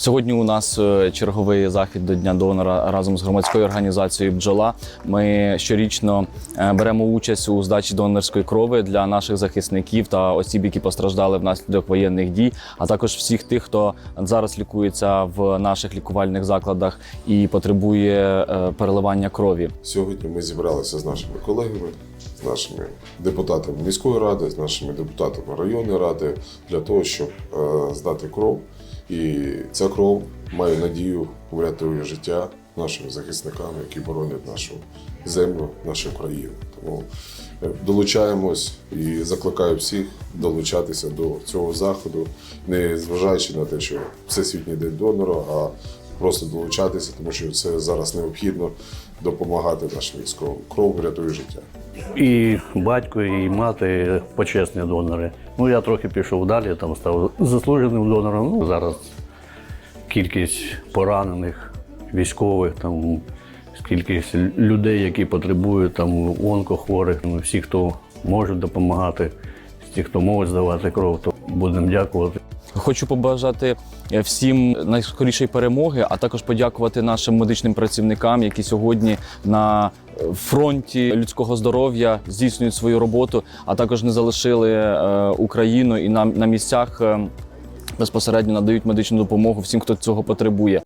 Сьогодні у нас е, черговий захід до Дня донора разом з громадською організацією Бджола. Ми щорічно е, беремо участь у здачі донорської крови для наших захисників та осіб, які постраждали внаслідок воєнних дій, а також всіх тих, хто зараз лікується в наших лікувальних закладах і потребує е, переливання крові. Сьогодні ми зібралися з нашими колегами, з нашими депутатами міської ради, з нашими депутатами районної ради для того, щоб здати кров. І ця кров має надію врятує життя нашим захисникам, які боронять нашу землю, нашу країну. Тому е, долучаємось і закликаю всіх долучатися до цього заходу, не зважаючи на те, що всесвітній день донора, а просто долучатися, тому що це зараз необхідно допомагати нашим військовим. Кров врятує життя. І батько, і мати почесні донори. Ну, я трохи пішов далі, там став заслуженим донором. Ну, зараз кількість поранених військових, там кількість людей, які потребують там онкохворих, ну, всі, хто можуть допомагати, ті, хто можуть здавати кров, то будемо дякувати. Хочу побажати е, всім найскорішої перемоги, а також подякувати нашим медичним працівникам, які сьогодні на е, фронті людського здоров'я здійснюють свою роботу, а також не залишили е, Україну і на, на місцях безпосередньо надають медичну допомогу всім, хто цього потребує.